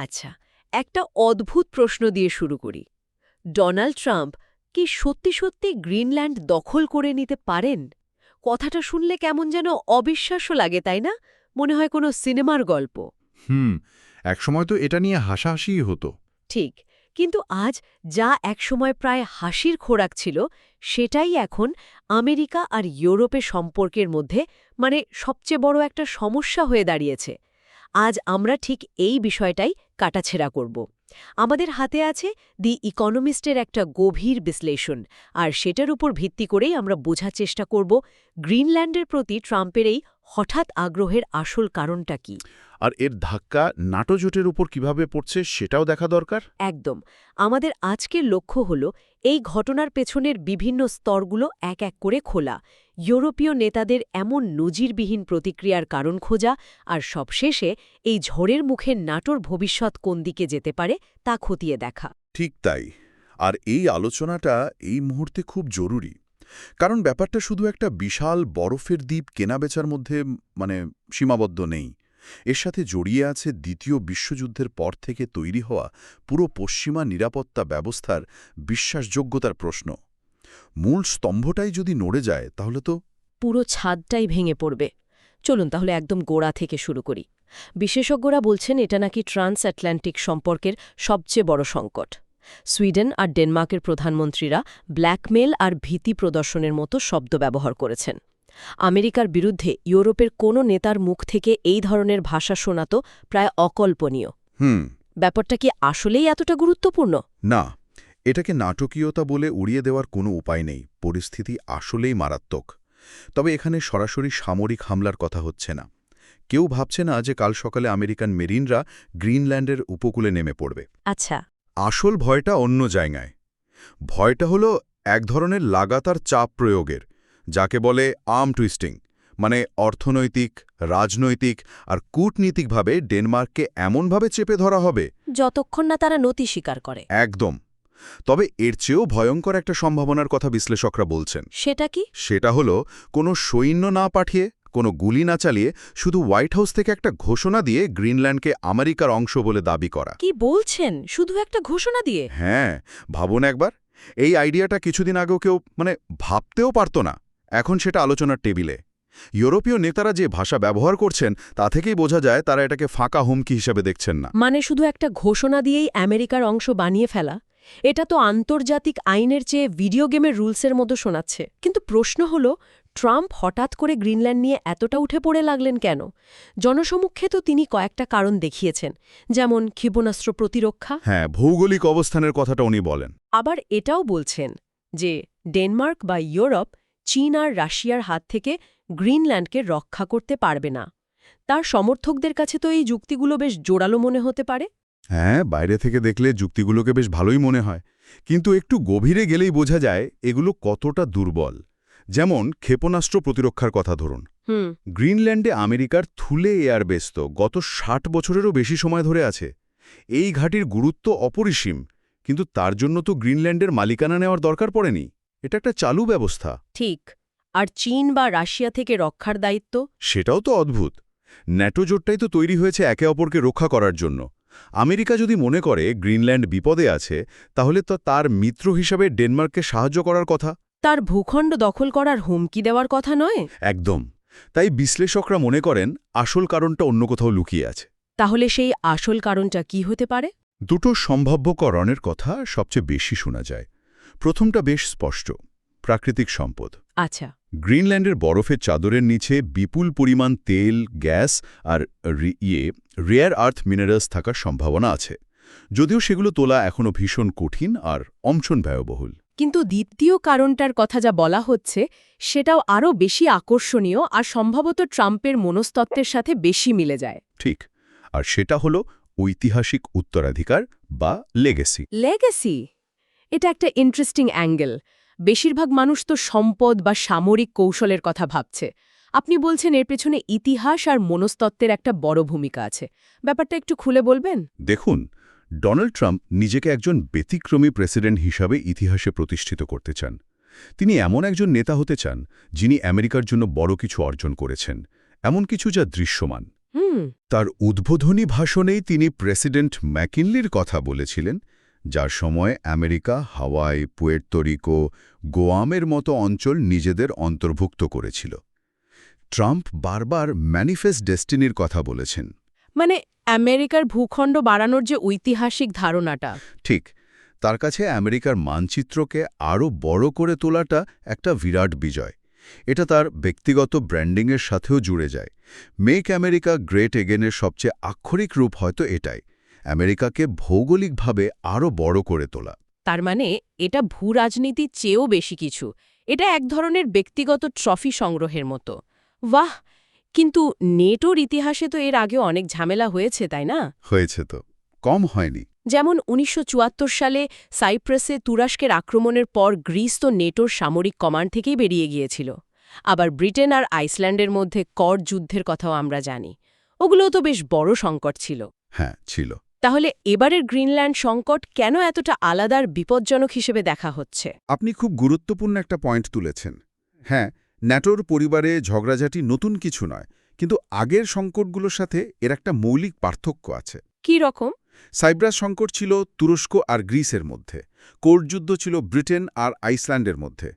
আচ্ছা একটা অদ্ভুত প্রশ্ন দিয়ে শুরু করি। ডোনাল্ড ট্রাম্প কি সত্যি সত্যি গ্রিনল্যান্ড দখল করে নিতে পারেন? কথাটা শুনলে কেমন যেন অবিশ্বাস্য লাগে তাই না? মনে হয় কোনো সিনেমার গল্প। হুম একসময় তো এটা নিয়ে হাসাহাসিই হতো। ঠিক কিন্তু আজ যা একসময় প্রায় হাসির খোরাক ছিল সেটাই এখন আমেরিকা আর ইউরোপে সম্পর্কের মধ্যে মানে সবচেয়ে বড় একটা সমস্যা হয়ে দাঁড়িয়েছে। আজ আমরা ঠিক এই বিষয়টাই কাটাছেড়া করব। আমাদের হাতে আছে দি ইকনমিস্টের একটা গভীর বিশ্লেষণ, আর সেটার উপর ভিত্তি করেই আমরা বোঝার চেষ্টা করব গ্রিনল্যান্ডের প্রতি ট্রাম্পের এই হঠাৎ আগ্রহের আসল কারণটা কি? আর এর ধাক্কা নাটো জোটের উপর কীভাবে পড়ছে সেটাও দেখা দরকার? একদম। আমাদের আজকের লক্ষ্য হল এই ঘটনার পেছনের বিভিন্ন স্তরগুলো এক এক করে খোলা। ইউরোপীয় নেতাদের এমন নজিরবিহীন প্রতিক্রিয়ার কারণ খোঁজা আর সবশেষে এই ঝড়ের মুখে নাটোর ভবিষ্যৎ কোন দিকে যেতে পারে তা খতিয়ে দেখা। ঠিক তাই। আর এই আলোচনাটা এই মুহূর্তে খুব জরুরি। কারণ ব্যাপারটা শুধু একটা বিশাল বরফের দ্বীপ কেনাবেচার মধ্যে মানে সীমাবদ্ধ নেই। এর সাথে জড়িয়ে আছে দ্বিতীয় বিশ্বযুদ্ধের পর থেকে তৈরি হওয়া পুরো পশ্চিমা নিরাপত্তা ব্যবস্থার বিশ্বাসযোগ্যতার প্রশ্ন। মূল স্তম্ভটাই যদি নড়ে যায়, তাহলে তো পুরো ছাদটাই ভেঙে পড়বে। চলুন তাহলে একদম গোড়া থেকে শুরু করি। বিশেষজ্ঞরা বলছেন এটা নাকি ট্রান্স আটলান্টিক সম্পর্কের সবচেয়ে বড় সংকট। সুইডেন আর ডেনমার্কের প্রধানমন্ত্রীরা ব্ল্যাকমেল আর ভীতি প্রদর্শনের মতো শব্দ ব্যবহার করেছেন। আমেরিকার বিরুদ্ধে ইউরোপের কোনো নেতার মুখ থেকে এই ধরনের ভাষা শোনা তো প্রায় অকল্পনীয়। হুম। ব্যাপারটা কি আসলেই এতটা গুরুত্বপূর্ণ? না এটাকে নাটকীয়তা বলে উড়িয়ে দেওয়ার কোনো উপায় নেই পরিস্থিতি আসলেই মারাত্মক। তবে এখানে সরাসরি সামরিক হামলার কথা হচ্ছে না। কেউ ভাবছে না যে কাল সকালে আমেরিকান মেরিনরা গ্রিনল্যান্ডের উপকূলে নেমে পড়বে। আচ্ছা। আসল ভয়টা অন্য জায়গায়। ভয়টা হলো এক ধরনের লাগাতার চাপ প্রয়োগের যাকে বলে আর্ম টুইস্টিং মানে অর্থনৈতিক রাজনৈতিক আর কূটনীতিকভাবে ডেনমার্ককে এমনভাবে চেপে ধরা হবে যতক্ষণ না তারা নতি স্বীকার করে। একদম। তবে এর চেয়েও ভয়ঙ্কর একটা সম্ভাবনার কথা বিশ্লেষকরা বলছেন। সেটা কি? সেটা হলো কোনো সৈন্য না পাঠিয়ে কোনো গুলি না চালিয়ে শুধু হোয়াইট হাউস থেকে একটা ঘোষণা দিয়ে গ্রিনল্যান্ডকে আমেরিকার অংশ বলে দাবি করা। কি বলছেন? শুধু একটা ঘোষণা দিয়ে? হ্যাঁ ভাবুন একবার। এই আইডিয়াটা কিছুদিন আগেও কেউ মানে ভাবতেও পারত না। এখন সেটা আলোচনার টেবিলে। ইউরোপীয় নেতারা যে ভাষা ব্যবহার করছেন তা থেকেই বোঝা যায় তারা এটাকে ফাঁকা হুমকি হিসেবে দেখছেন না। মানে শুধু একটা ঘোষণা দিয়েই আমেরিকার অংশ বানিয়ে ফেলা? এটা তো আন্তর্জাতিক আইনের চেয়ে ভিডিও গেমের রুলসের মতো শোনাচ্ছে। কিন্তু প্রশ্ন হল ট্রাম্প হঠাৎ করে গ্রিনল্যান্ড নিয়ে এতটা উঠে পড়ে লাগলেন কেন? জনসমক্ষে তো তিনি কয়েকটা কারণ দেখিয়েছেন যেমন ক্ষেপণাস্ত্র প্রতিরক্ষা। হ্যাঁ ভৌগোলিক অবস্থানের কথাটা উনি বলেন। আবার এটাও বলছেন যে ডেনমার্ক বা ইউরোপ চীন আর রাশিয়ার হাত থেকে গ্রিনল্যান্ডকে রক্ষা করতে পারবে না। তার সমর্থকদের কাছে তো এই যুক্তিগুলো বেশ জোরালো মনে হতে পারে। হ্যাঁ বাইরে থেকে দেখলে যুক্তিগুলোকে বেশ ভালোই মনে হয়। কিন্তু একটু গভীরে গেলেই বোঝা যায় এগুলো কতটা দুর্বল। যেমন ক্ষেপণাস্ত্র প্রতিরক্ষার কথা ধরুন। গ্রিনল্যান্ডে আমেরিকার থুলে এয়ারবেস তো গত ষাট বছরেরও বেশি সময় ধরে আছে। এই ঘাটির গুরুত্ব অপরিসীম কিন্তু তার জন্য তো গ্রিনল্যান্ডের মালিকানা নেওয়ার দরকার পড়েনি। এটা একটা চালু ব্যবস্থা। ঠিক। আর চীন বা রাশিয়া থেকে রক্ষার দায়িত্ব? সেটাও তো অদ্ভুত। ন্যাটো জোটটাই তো তৈরি হয়েছে একে অপরকে রক্ষা করার জন্য। আমেরিকা যদি মনে করে গ্রিনল্যান্ড বিপদে আছে তাহলে তো তার মিত্র হিসাবে ডেনমার্ককে সাহায্য করার কথা। তার ভূখণ্ড দখল করার হুমকি দেওয়ার কথা নয়? একদম। তাই বিশ্লেষকরা মনে করেন আসল কারণটা অন্য কোথাও লুকিয়ে আছে। তাহলে সেই আসল কারণটা কি হতে পারে? দুটো সম্ভাব্যকরণের কথা সবচেয়ে বেশি শোনা যায়। প্রথমটা বেশ স্পষ্ট প্রাকৃতিক সম্পদ। আচ্ছা। গ্রিনল্যান্ডের বরফের চাদরের নিচে বিপুল পরিমাণ তেল গ্যাস আর ইয়ে রেয়ার আর্থ মিনারেলস থাকার সম্ভাবনা আছে। যদিও সেগুলো তোলা এখনও ভীষণ কঠিন আর অমছন ব্যয়বহুল। কিন্তু দ্বিতীয় কারণটার কথা যা বলা হচ্ছে সেটাও আরও বেশি আকর্ষণীয় আর সম্ভবত ট্রাম্পের মনস্তত্ত্বের সাথে বেশি মিলে যায়। ঠিক। আর সেটা হল ঐতিহাসিক উত্তরাধিকার বা লেগেসি লেগেসি এটা একটা ইন্টারেস্টিং অ্যাঙ্গেল বেশিরভাগ মানুষ তো সম্পদ বা সামরিক কৌশলের কথা ভাবছে। আপনি বলছেন এর পেছনে ইতিহাস আর মনস্তত্ত্বের একটা বড় ভূমিকা আছে। ব্যাপারটা একটু খুলে বলবেন? দেখুন ডোনাল্ড ট্রাম্প নিজেকে একজন ব্যতিক্রমী প্রেসিডেন্ট হিসাবে ইতিহাসে প্রতিষ্ঠিত করতে চান। তিনি এমন একজন নেতা হতে চান যিনি আমেরিকার জন্য বড় কিছু অর্জন করেছেন এমন কিছু যা দৃশ্যমান। তার উদ্বোধনী ভাষণেই তিনি প্রেসিডেন্ট ম্যাকিনলির কথা বলেছিলেন যার সময় আমেরিকা হাওয়াই পুয়ের্তোরিকো গোয়ামের মতো অঞ্চল নিজেদের অন্তর্ভুক্ত করেছিল। ট্রাম্প বারবার ম্যানিফেস্ট ডেস্টিনির কথা বলেছেন। মানে আমেরিকার ভূখণ্ড বাড়ানোর যে ঐতিহাসিক ধারণাটা। ঠিক তার কাছে আমেরিকার মানচিত্রকে আরও বড় করে তোলাটা একটা বিরাট বিজয়। এটা তার ব্যক্তিগত ব্র্যান্ডিংয়ের সাথেও জুড়ে যায়। মেক আমেরিকা গ্রেট এগেনের সবচেয়ে আক্ষরিক রূপ হয়তো এটাই আমেরিকাকে ভৌগোলিকভাবে আরও বড় করে তোলা। তার মানে এটা ভূ রাজনীতির চেয়েও বেশি কিছু। এটা এক ধরনের ব্যক্তিগত ট্রফি সংগ্রহের মতো। বাহ! কিন্তু নেটোর ইতিহাসে তো এর আগে অনেক ঝামেলা হয়েছে তাই না? হয়েছে তো। কম হয়নি। যেমন উনিশশো চুয়াত্তর সালে সাইপ্রাসে তুরস্কের আক্রমণের পর গ্রিস তো নেটোর সামরিক কমান্ড থেকেই বেরিয়ে গিয়েছিল। আবার ব্রিটেন আর আইসল্যান্ডের মধ্যে কর যুদ্ধের কথাও আমরা জানি। ওগুলোও তো বেশ বড় সংকট ছিল। হ্যাঁ ছিল। তাহলে এবারের গ্রিনল্যান্ড সংকট কেন এতটা আলাদার বিপজ্জনক হিসেবে দেখা হচ্ছে? আপনি খুব গুরুত্বপূর্ণ একটা পয়েন্ট তুলেছেন। হ্যাঁ ন্যাটোর পরিবারে ঝগড়াঝাটি নতুন কিছু নয় কিন্তু আগের সংকটগুলোর সাথে এর একটা মৌলিক পার্থক্য আছে। কি রকম? সাইপ্রাস সংকট ছিল তুরস্ক আর গ্রিসের মধ্যে কোর্ট যুদ্ধ ছিল ব্রিটেন আর আইসল্যান্ডের মধ্যে।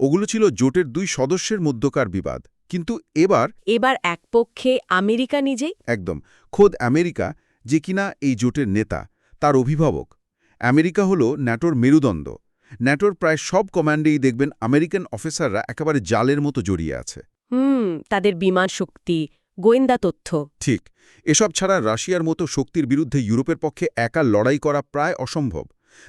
ওগুলো ছিল জোটের দুই সদস্যের মধ্যকার বিবাদ কিন্তু এবার এবার এক পক্ষে আমেরিকা নিজেই? একদম খোদ আমেরিকা যে কিনা এই জোটের নেতা তার অভিভাবক। আমেরিকা হল ন্যাটোর মেরুদণ্ড। ন্যাটোর প্রায় সব কমান্ডেই দেখবেন আমেরিকান অফিসাররা একেবারে জালের মতো জড়িয়ে আছে। হুম তাদের বিমান শক্তি গোয়েন্দা তথ্য। ঠিক এসব ছাড়া রাশিয়ার মতো শক্তির বিরুদ্ধে ইউরোপের পক্ষে একা লড়াই করা প্রায় অসম্ভব।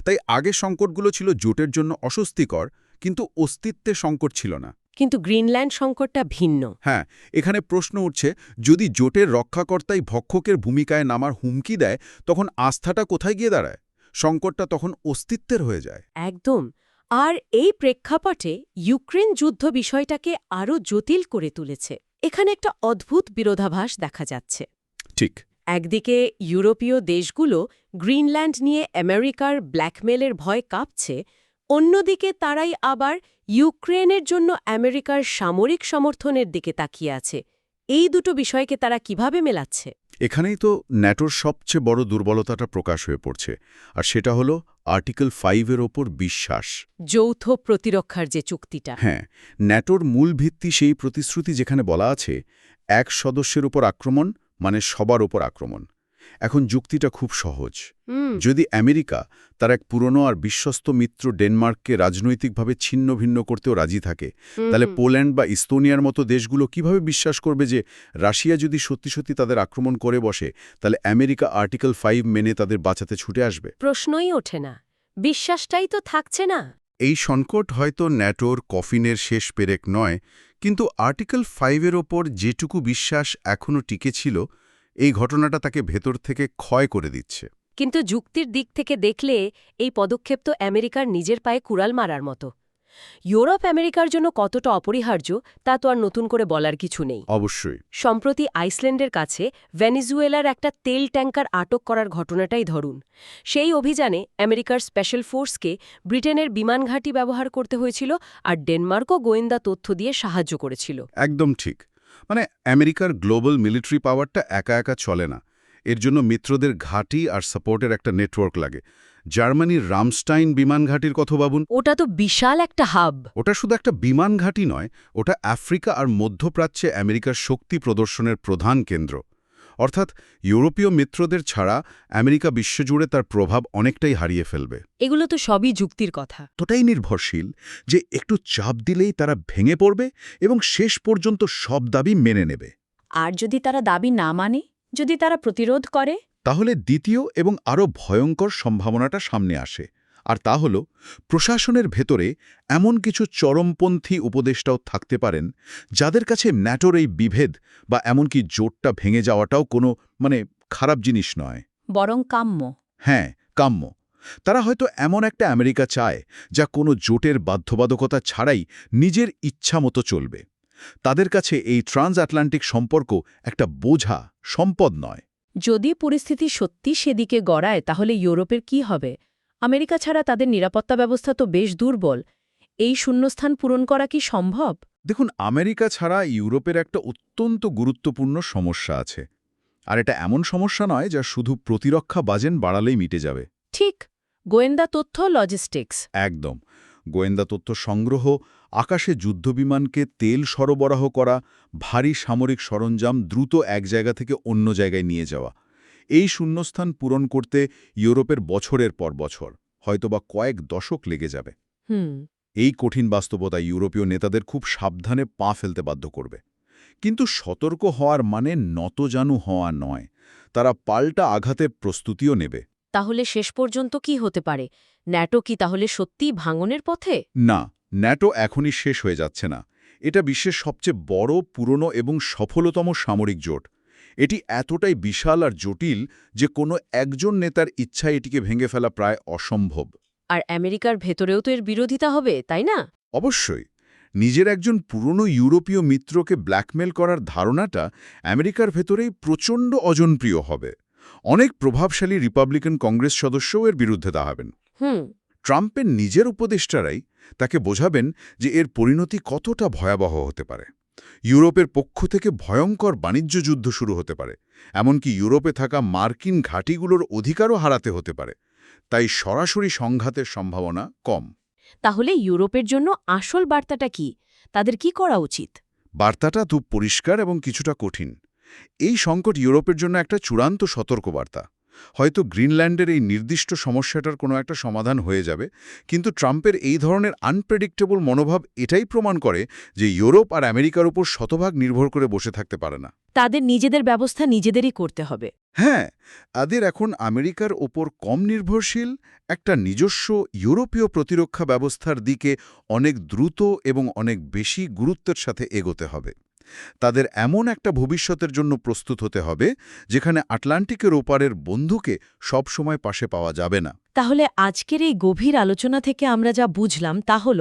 তাই আগে সংকটগুলো ছিল জোটের জন্য অস্বস্তিকর কিন্তু অস্তিত্বে সংকট ছিল না। কিন্তু গ্রিনল্যান্ড সংকটটা ভিন্ন। হ্যাঁ এখানে প্রশ্ন উঠছে যদি জোটের রক্ষাকর্তাই ভক্ষকের ভূমিকায় নামার হুমকি দেয় তখন আস্থাটা কোথায় গিয়ে দাঁড়ায়? সংকটটা তখন অস্তিত্বের হয়ে যায়। একদম। আর এই প্রেক্ষাপটে ইউক্রেন যুদ্ধ বিষয়টাকে আরও জটিল করে তুলেছে। এখানে একটা অদ্ভুত বিরোধাভাস দেখা যাচ্ছে। ঠিক। একদিকে ইউরোপীয় দেশগুলো গ্রিনল্যান্ড নিয়ে আমেরিকার ব্ল্যাকমেলের ভয় কাঁপছে অন্যদিকে তারাই আবার ইউক্রেনের জন্য আমেরিকার সামরিক সমর্থনের দিকে তাকিয়ে আছে। এই দুটো বিষয়কে তারা কীভাবে মেলাচ্ছে? এখানেই তো ন্যাটোর সবচেয়ে বড় দুর্বলতাটা প্রকাশ হয়ে পড়ছে আর সেটা হলো আর্টিকেল ফাইভের ওপর বিশ্বাস। যৌথ প্রতিরক্ষার যে চুক্তিটা। হ্যাঁ ন্যাটোর মূল ভিত্তি সেই প্রতিশ্রুতি যেখানে বলা আছে এক সদস্যের উপর আক্রমণ মানে সবার উপর আক্রমণ। এখন যুক্তিটা খুব সহজ। যদি আমেরিকা তার এক পুরনো আর বিশ্বস্ত মিত্র ডেনমার্ককে রাজনৈতিকভাবে ছিন্ন ভিন্ন করতেও রাজি থাকে তাহলে পোল্যান্ড বা ইস্তোনিয়ার মতো দেশগুলো কীভাবে বিশ্বাস করবে যে রাশিয়া যদি সত্যি সত্যি তাদের আক্রমণ করে বসে তাহলে আমেরিকা আর্টিকেল ফাইভ মেনে তাদের বাঁচাতে ছুটে আসবে? প্রশ্নই ওঠে না। বিশ্বাসটাই তো থাকছে না। এই সংকট হয়তো ন্যাটোর কফিনের শেষ পেরেক নয় কিন্তু আর্টিকেল ফাইভের ওপর যেটুকু বিশ্বাস এখনও টিকে ছিল এই ঘটনাটা তাকে ভেতর থেকে ক্ষয় করে দিচ্ছে। কিন্তু যুক্তির দিক থেকে দেখলে এই পদক্ষেপ তো আমেরিকার নিজের পায়ে কুড়াল মারার মতো। ইউরোপ আমেরিকার জন্য কতটা অপরিহার্য তা তো আর নতুন করে বলার কিছু নেই। অবশ্যই। সম্প্রতি আইসল্যান্ডের কাছে ভেনিজুয়েলার একটা তেল ট্যাঙ্কার আটক করার ঘটনাটাই ধরুন। সেই অভিযানে আমেরিকার স্পেশাল ফোর্সকে ব্রিটেনের বিমান ঘাঁটি ব্যবহার করতে হয়েছিল আর ডেনমার্কও গোয়েন্দা তথ্য দিয়ে সাহায্য করেছিল। একদম ঠিক। মানে আমেরিকার গ্লোবাল মিলিটারি পাওয়ারটা একা একা চলে না। এর জন্য মিত্রদের ঘাঁটি আর সাপোর্টের একটা নেটওয়ার্ক লাগে। জার্মানির রামস্টাইন বিমান ঘাঁটির কথা ভাবুন। ওটা তো বিশাল একটা হাব। ওটা শুধু একটা বিমান ঘাঁটি নয় ওটা আফ্রিকা আর মধ্যপ্রাচ্যে আমেরিকার শক্তি প্রদর্শনের প্রধান কেন্দ্র। অর্থাৎ ইউরোপীয় মিত্রদের ছাড়া আমেরিকা বিশ্বজুড়ে তার প্রভাব অনেকটাই হারিয়ে ফেলবে। এগুলো তো সবই যুক্তির কথা। এতটাই নির্ভরশীল যে একটু চাপ দিলেই তারা ভেঙে পড়বে এবং শেষ পর্যন্ত সব দাবি মেনে নেবে। আর যদি তারা দাবি না মানে? যদি তারা প্রতিরোধ করে? তাহলে দ্বিতীয় এবং আরও ভয়ঙ্কর সম্ভাবনাটা সামনে আসে। আর তা হল প্রশাসনের ভেতরে এমন কিছু চরমপন্থী উপদেষ্টাও থাকতে পারেন যাদের কাছে ন্যাটোর এই বিভেদ বা এমনকি জোটটা ভেঙে যাওয়াটাও কোনো মানে খারাপ জিনিস নয়। বরং কাম্য। হ্যাঁ কাম্য। তারা হয়তো এমন একটা আমেরিকা চায় যা কোনো জোটের বাধ্যবাধকতা ছাড়াই নিজের ইচ্ছা মতো চলবে। তাদের কাছে এই ট্রান্স আটলান্টিক সম্পর্ক একটা বোঝা সম্পদ নয়। যদি পরিস্থিতি সত্যি সেদিকে গড়ায় তাহলে ইউরোপের কি হবে? আমেরিকা ছাড়া তাদের নিরাপত্তা ব্যবস্থা তো বেশ দুর্বল। এই শূন্যস্থান পূরণ করা কি সম্ভব? দেখুন আমেরিকা ছাড়া ইউরোপের একটা অত্যন্ত গুরুত্বপূর্ণ সমস্যা আছে। আর এটা এমন সমস্যা নয় যা শুধু প্রতিরক্ষা বাজেন বাড়ালেই মিটে যাবে। ঠিক গোয়েন্দা তথ্য লজিস্টিক্স। একদম। গোয়েন্দা তথ্য সংগ্রহ আকাশে যুদ্ধবিমানকে তেল সরবরাহ করা ভারী সামরিক সরঞ্জাম দ্রুত এক জায়গা থেকে অন্য জায়গায় নিয়ে যাওয়া। এই শূন্যস্থান পূরণ করতে ইউরোপের বছরের পর বছর হয়তোবা কয়েক দশক লেগে যাবে। এই কঠিন বাস্তবতা ইউরোপীয় নেতাদের খুব সাবধানে পা ফেলতে বাধ্য করবে। কিন্তু সতর্ক হওয়ার মানে নতজানু হওয়া নয়। তারা পাল্টা আঘাতের প্রস্তুতিও নেবে। তাহলে শেষ পর্যন্ত কি হতে পারে? ন্যাটো কি তাহলে সত্যিই ভাঙনের পথে? না ন্যাটো এখনই শেষ হয়ে যাচ্ছে না। এটা বিশ্বের সবচেয়ে বড় পুরনো এবং সফলতম সামরিক জোট। এটি এতটাই বিশাল আর জটিল যে কোনো একজন নেতার ইচ্ছা এটিকে ভেঙে ফেলা প্রায় অসম্ভব। আর আমেরিকার ভেতরেও তো এর বিরোধিতা হবে তাই না? অবশ্যই। নিজের একজন পুরনো ইউরোপীয় মিত্রকে ব্ল্যাকমেল করার ধারণাটা আমেরিকার ভেতরেই প্রচণ্ড অজনপ্রিয় হবে। অনেক প্রভাবশালী রিপাবলিকান কংগ্রেস সদস্যও এর বিরুদ্ধে দাঁড়াবেন। হুম। ট্রাম্পের নিজের উপদেষ্টারাই তাকে বোঝাবেন যে এর পরিণতি কতটা ভয়াবহ হতে পারে। ইউরোপের পক্ষ থেকে ভয়ঙ্কর বাণিজ্য যুদ্ধ শুরু হতে পারে এমনকি ইউরোপে থাকা মার্কিন ঘাঁটিগুলোর অধিকারও হারাতে হতে পারে। তাই সরাসরি সংঘাতের সম্ভাবনা কম। তাহলে ইউরোপের জন্য আসল বার্তাটা কি? তাদের কি করা উচিত? বার্তাটা খুব পরিষ্কার এবং কিছুটা কঠিন। এই সংকট ইউরোপের জন্য একটা চূড়ান্ত সতর্কবার্তা। হয়তো গ্রিনল্যান্ডের এই নির্দিষ্ট সমস্যাটার কোনো একটা সমাধান হয়ে যাবে কিন্তু ট্রাম্পের এই ধরনের আনপ্রেডিক্টেবল মনোভাব এটাই প্রমাণ করে যে ইউরোপ আর আমেরিকার উপর শতভাগ নির্ভর করে বসে থাকতে পারে না। তাদের নিজেদের ব্যবস্থা নিজেদেরই করতে হবে। হ্যাঁ তাদের এখন আমেরিকার ওপর কম নির্ভরশীল একটা নিজস্ব ইউরোপীয় প্রতিরক্ষা ব্যবস্থার দিকে অনেক দ্রুত এবং অনেক বেশি গুরুত্বের সাথে এগোতে হবে। তাদের এমন একটা ভবিষ্যতের জন্য প্রস্তুত হতে হবে যেখানে আটলান্টিকের ওপারের বন্ধুকে সবসময় পাশে পাওয়া যাবে না। তাহলে আজকের এই গভীর আলোচনা থেকে আমরা যা বুঝলাম তা হল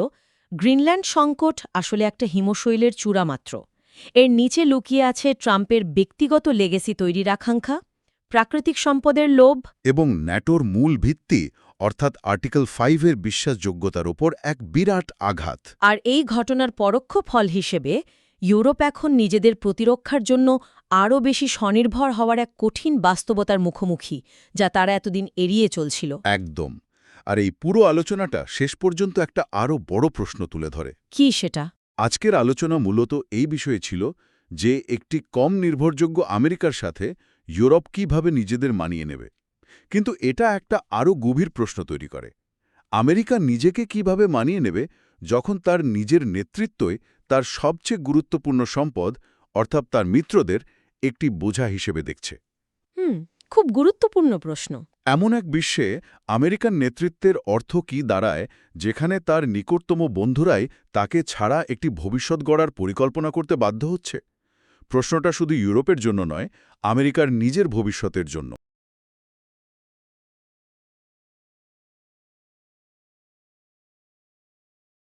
গ্রিনল্যান্ড সংকট আসলে একটা হিমশৈলের চূড়া মাত্র। এর নিচে লুকিয়ে আছে ট্রাম্পের ব্যক্তিগত লেগেসি তৈরির আকাঙ্ক্ষা প্রাকৃতিক সম্পদের লোভ এবং ন্যাটোর মূল ভিত্তি অর্থাৎ আর্টিকেল ফাইভের বিশ্বাসযোগ্যতার ওপর এক বিরাট আঘাত। আর এই ঘটনার পরোক্ষ ফল হিসেবে ইউরোপ এখন নিজেদের প্রতিরক্ষার জন্য আরও বেশি স্বনির্ভর হওয়ার এক কঠিন বাস্তবতার মুখোমুখি যা তারা এতদিন এড়িয়ে চলছিল। একদম। আর এই পুরো আলোচনাটা শেষ পর্যন্ত একটা আরও বড় প্রশ্ন তুলে ধরে। কি সেটা? আজকের আলোচনা মূলত এই বিষয়ে ছিল যে একটি কম নির্ভরযোগ্য আমেরিকার সাথে ইউরোপ কীভাবে নিজেদের মানিয়ে নেবে। কিন্তু এটা একটা আরও গভীর প্রশ্ন তৈরি করে। আমেরিকা নিজেকে কীভাবে মানিয়ে নেবে যখন তার নিজের নেতৃত্বই তার সবচেয়ে গুরুত্বপূর্ণ সম্পদ অর্থাৎ তার মিত্রদের একটি বোঝা হিসেবে দেখছে। হুম খুব গুরুত্বপূর্ণ প্রশ্ন। এমন এক বিশ্বে আমেরিকান নেতৃত্বের অর্থ কি দাঁড়ায় যেখানে তার নিকটতম বন্ধুরাই তাকে ছাড়া একটি ভবিষ্যৎ গড়ার পরিকল্পনা করতে বাধ্য হচ্ছে? প্রশ্নটা শুধু ইউরোপের জন্য নয় আমেরিকার নিজের ভবিষ্যতের জন্য।